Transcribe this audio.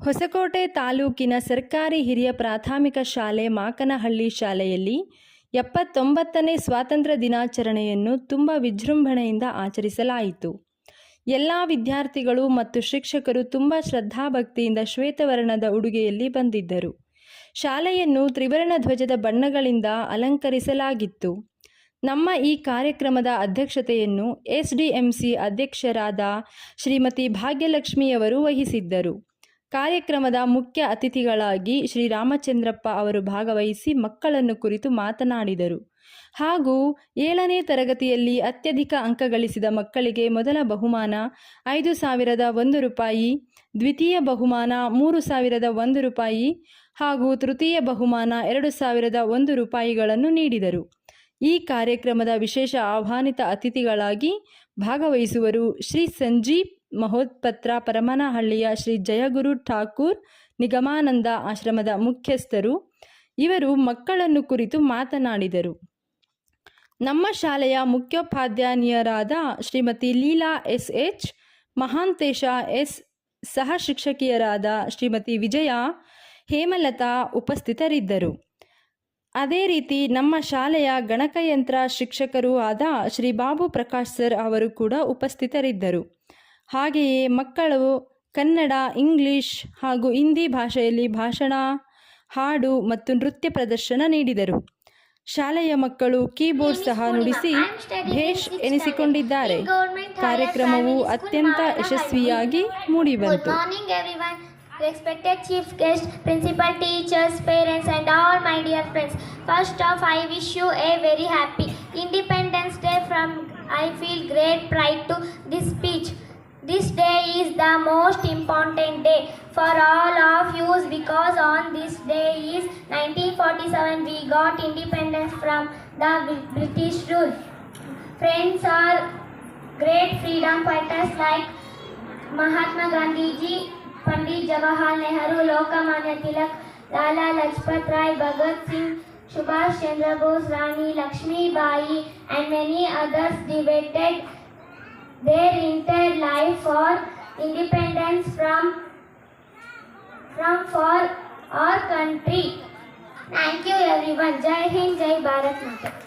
ಹೊಸಕೋಟೆ ತಾಲೂಕಿನ ಸರ್ಕಾರಿ ಹಿರಿಯ ಪ್ರಾಥಮಿಕ ಶಾಲೆ ಮಾಕನಹಳ್ಳಿ ಶಾಲೆಯಲ್ಲಿ ಎಪ್ಪತ್ತೊಂಬತ್ತನೇ ಸ್ವಾತಂತ್ರ್ಯ ದಿನಾಚರಣೆಯನ್ನು ತುಂಬ ವಿಜೃಂಭಣೆಯಿಂದ ಆಚರಿಸಲಾಯಿತು. ಎಲ್ಲ ವಿದ್ಯಾರ್ಥಿಗಳು ಮತ್ತು ಶಿಕ್ಷಕರು ತುಂಬ ಶ್ರದ್ಧಾಭಕ್ತಿಯಿಂದ ಶ್ವೇತವರ್ಣದ ಉಡುಗೆಯಲ್ಲಿ ಬಂದಿದ್ದರು. ಶಾಲೆಯನ್ನು ತ್ರಿವರ್ಣ ಧ್ವಜದ ಬಣ್ಣಗಳಿಂದ ಅಲಂಕರಿಸಲಾಗಿತ್ತು. ನಮ್ಮ ಈ ಕಾರ್ಯಕ್ರಮದ ಅಧ್ಯಕ್ಷತೆಯನ್ನು ಎಸ್ಡಿಎಂಸಿ ಅಧ್ಯಕ್ಷರಾದ ಶ್ರೀಮತಿ ಭಾಗ್ಯಲಕ್ಷ್ಮಿಯವರು ವಹಿಸಿದ್ದರು. ಕಾರ್ಯಕ್ರಮದ ಮುಖ್ಯ ಅತಿಥಿಗಳಾಗಿ ಶ್ರೀ ರಾಮಚಂದ್ರಪ್ಪ ಅವರು ಭಾಗವಹಿಸಿ ಮಕ್ಕಳನ್ನು ಕುರಿತು ಮಾತನಾಡಿದರು. ಹಾಗೂ ಏಳನೇ ತರಗತಿಯಲ್ಲಿ ಅತ್ಯಧಿಕ ಅಂಕ ಗಳಿಸಿದ ಮಕ್ಕಳಿಗೆ ಮೊದಲ ಬಹುಮಾನ, ಐದು ಸಾವಿರದ ಒಂದು ರೂಪಾಯಿ, ದ್ವಿತೀಯ ಬಹುಮಾನ, ಮೂರು ಸಾವಿರದ ಒಂದು ರೂಪಾಯಿ ಹಾಗೂ ತೃತೀಯ ಬಹುಮಾನ, ಎರಡು ಸಾವಿರದ ಒಂದು ರೂಪಾಯಿಗಳನ್ನು ನೀಡಿದರು. ಈ ಕಾರ್ಯಕ್ರಮದ ವಿಶೇಷ ಆಹ್ವಾನಿತ ಅತಿಥಿಗಳಾಗಿ ಭಾಗವಹಿಸುವರು ಶ್ರೀ ಸಂಜೀವ್ ಮಹೋತ್ಪತ್ರ ಪರಮನಹಳ್ಳಿಯ ಶ್ರೀ ಜಯಗುರು ಠಾಕೂರ್ ನಿಗಮಾನಂದ ಆಶ್ರಮದ ಮುಖ್ಯಸ್ಥರು. ಇವರು ಮಕ್ಕಳನ್ನು ಕುರಿತು ಮಾತನಾಡಿದರು. ನಮ್ಮ ಶಾಲೆಯ ಮುಖ್ಯೋಪಾಧ್ಯಾಯನಿಯರಾದ Shrimati Leela S H Mahantesh S, ಸಹ ಶಿಕ್ಷಕಿಯರಾದ ಶ್ರೀಮತಿ ವಿಜಯ, ಹೇಮಲತಾ ಉಪಸ್ಥಿತರಿದ್ದರು. ಅದೇ ರೀತಿ ನಮ್ಮ ಶಾಲೆಯ ಗಣಕಯಂತ್ರ ಶಿಕ್ಷಕರೂ ಆದ ಶ್ರೀ ಬಾಬು ಪ್ರಕಾಶ್ ಸರ್ ಅವರು ಕೂಡ ಉಪಸ್ಥಿತರಿದ್ದರು. ಹಾಗೆಯೇ ಮಕ್ಕಳು ಕನ್ನಡ ಇಂಗ್ಲಿಷ್ ಹಾಗೂ ಹಿಂದಿ ಭಾಷೆಯಲ್ಲಿ ಭಾಷಣ ಹಾಡು ಮತ್ತು ನೃತ್ಯ ಪ್ರದರ್ಶನ ನೀಡಿದರು ಶಾಲೆಯ ಮಕ್ಕಳು ಕೀಬೋರ್ಡ್ ಸಹ ನುಡಿಸಿ ಭೇಷ್ ಎನಿಸಿಕೊಂಡಿದ್ದಾರೆ ಕಾರ್ಯಕ್ರಮವು ಅತ್ಯಂತ ಯಶಸ್ವಿಯಾಗಿ ಮೂಡಿಬಂತು. Respected chief guests, principal teachers, parents, and all my dear friends. First off, I wish you a very happy Independence Day. From I feel great pride to this speech. This day is the most important day for all of you because on this day is 1947 we got independence from the British rule. Friends are great freedom fighters like Mahatma Gandhi ji, Pandit Jawaharlal Nehru, Lokamanya Tilak, Lala Lajpat Rai, Bhagat Singh, Subhash Chandra Bose, Rani Lakshmi Bai, and many others devoted their entire life for independence from from for our country. Thank you everyone. Jai Hind, Jai Bharat Mata.